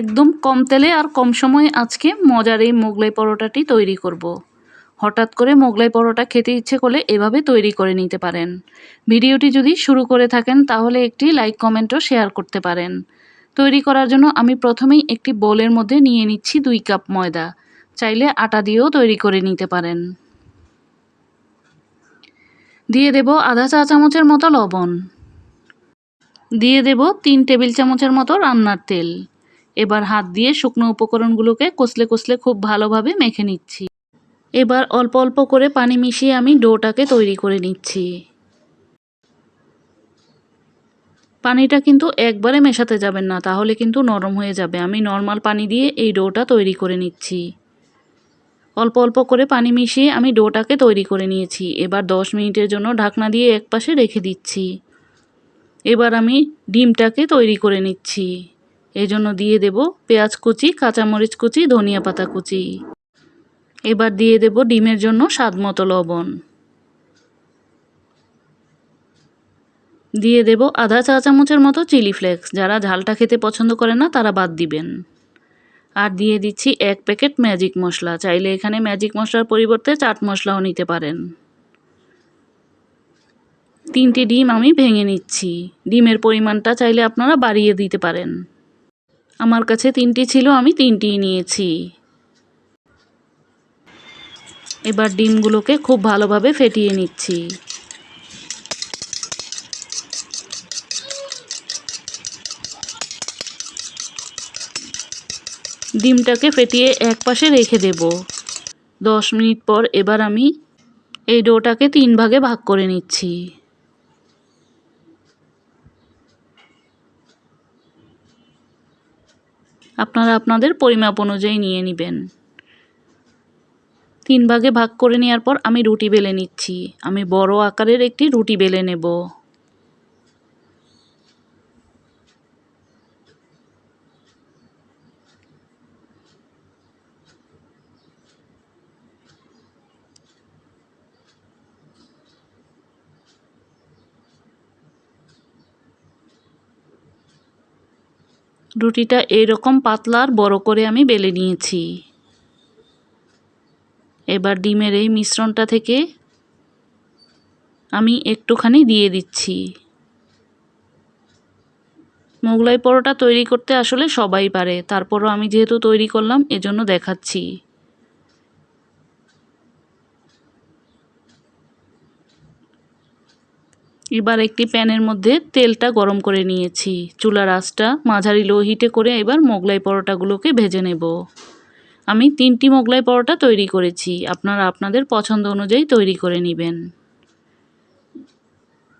একদম কম তেলে আর কম সময়ে আজকে মজার এই মোগলাই পরোটাটি তৈরি করব। হঠাৎ করে মোগলাই পরোটা খেতে ইচ্ছে করলে এভাবে তৈরি করে নিতে পারেন। ভিডিওটি যদি শুরু করে থাকেন তাহলে একটি লাইক কমেন্টও শেয়ার করতে পারেন। তৈরি করার জন্য আমি প্রথমেই একটি বোলের মধ্যে নিয়ে নিচ্ছি দুই কাপ ময়দা। চাইলে আটা দিয়েও তৈরি করে নিতে পারেন। দিয়ে দেব আধা চা চামচের মতো লবণ। দিয়ে দেব তিন টেবিল চামচের মতো রান্নার তেল। এবার হাত দিয়ে শুকনো উপকরণগুলোকে কষলে কষলে খুব ভালোভাবে মেখে নিচ্ছি। এবার অল্প অল্প করে পানি মিশিয়ে আমি ডোটাকে তৈরি করে নিচ্ছি। পানিটা কিন্তু একবারে মেশাতে যাবেন না, তাহলে কিন্তু নরম হয়ে যাবে। আমি নর্মাল পানি দিয়ে এই ডোটা তৈরি করে নিচ্ছি। অল্প অল্প করে পানি মিশিয়ে আমি ডোটাকে তৈরি করে নিয়েছি। এবার দশ মিনিটের জন্য ঢাকনা দিয়ে একপাশে রেখে দিচ্ছি। এবার আমি ডিমটাকে তৈরি করে নিচ্ছি। এজন্য দিয়ে দেব পেঁয়াজ কুচি, কাঁচামরিচ কুচি, ধনিয়া পাতা কুচি। এবার দিয়ে দেব ডিমের জন্য স্বাদ মতো লবণ। দিয়ে দেব আধা চা চামচের মতো চিলি ফ্লেক্স। যারা ঝালটা খেতে পছন্দ করে না, তারা বাদ দিবেন। আর দিয়ে দিচ্ছি এক প্যাকেট ম্যাজিক মশলা। চাইলে এখানে ম্যাজিক মশলার পরিবর্তে চাট মশলাও নিতে পারেন। তিনটি ডিম আমি ভেঙে নিচ্ছি। ডিমের পরিমাণটা চাইলে আপনারা বাড়িয়ে দিতে পারেন। আমার কাছে তিনটি ছিল, আমি তিনটিই নিয়েছি। এবার ডিমগুলোকে খুব ভালোভাবে ফেটিয়ে নিচ্ছি। ডিমটাকে ফেটিয়ে এক পাশে রেখে দেব। দশ মিনিট পর এবার আমি এই ডোটাকে তিন ভাগে ভাগ করে নিচ্ছি। আপনারা আপনাদের পরিমাপ অনুযায়ী নিয়ে নেবেন। তিন ভাগে ভাগ করে নেওয়ার পর আমি রুটি বেলে নিচ্ছি। আমি বড় আকারের একটি রুটি বেলে নেব। রুটিটা এইরকম পাতলার বড় করে আমি বেলে নিয়েছি। এবার ডিমের এই মিশ্রণটা থেকে আমি একটুখানি দিয়ে দিচ্ছি। মোগলাই পরোটা তৈরি করতে আসলে সবাই পারে, তারপরও আমি যেহেতু তৈরি করলাম, এজন্য দেখাচ্ছি। এবার একটি প্যানের মধ্যে তেলটা গরম করে নিয়েছি। চুলার আঁচটা মাঝারি লো হিটে করে এবার মোগলাই পরোটাগুলোকে ভেজে নেব। আমি তিনটি মোগলাই পরোটা তৈরি করেছি। আপনারা আপনাদের পছন্দ অনুযায়ী তৈরি করে নেবেন।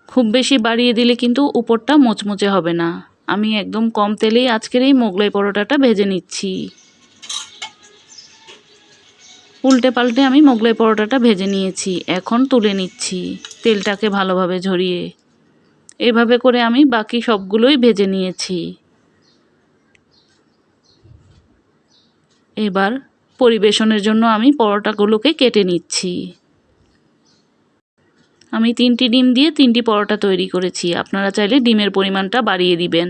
খুব বেশি বাড়িয়ে দিলে কিন্তু উপরটা মোচমোচে হবে না। আমি একদম কম তেলেই আজকের এই মোগলাই পরোটাটা ভেজে নিচ্ছি। উল্টে পাল্টে আমি মোগলাই পরোটাটা ভেজে নিয়েছি। এখন তুলে নিচ্ছি। তেলটাকে ভালোভাবে ঝরিয়ে এভাবে করে আমি বাকি সবগুলোই ভেজে নিয়েছি। এবার পরিবেশনের জন্য আমি পরোটাগুলোকে কেটে নিচ্ছি। আমি তিনটি ডিম দিয়ে তিনটি পরোটা তৈরি করেছি। আপনারা চাইলে ডিমের পরিমাণটা বাড়িয়ে দিবেন।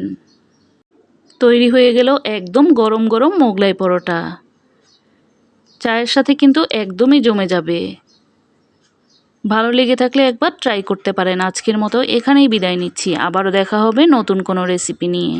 তৈরি হয়ে গেল একদম গরম গরম মোগলাই পরোটা। চায়ের সাথে কিন্তু একদমই জমে যাবে। ভালো লেগে থাকলে একবার ট্রাই করতে পারেন। আজকের মতো এখানেই বিদায় নিচ্ছি। আবারও দেখা হবে নতুন কোনো রেসিপি নিয়ে।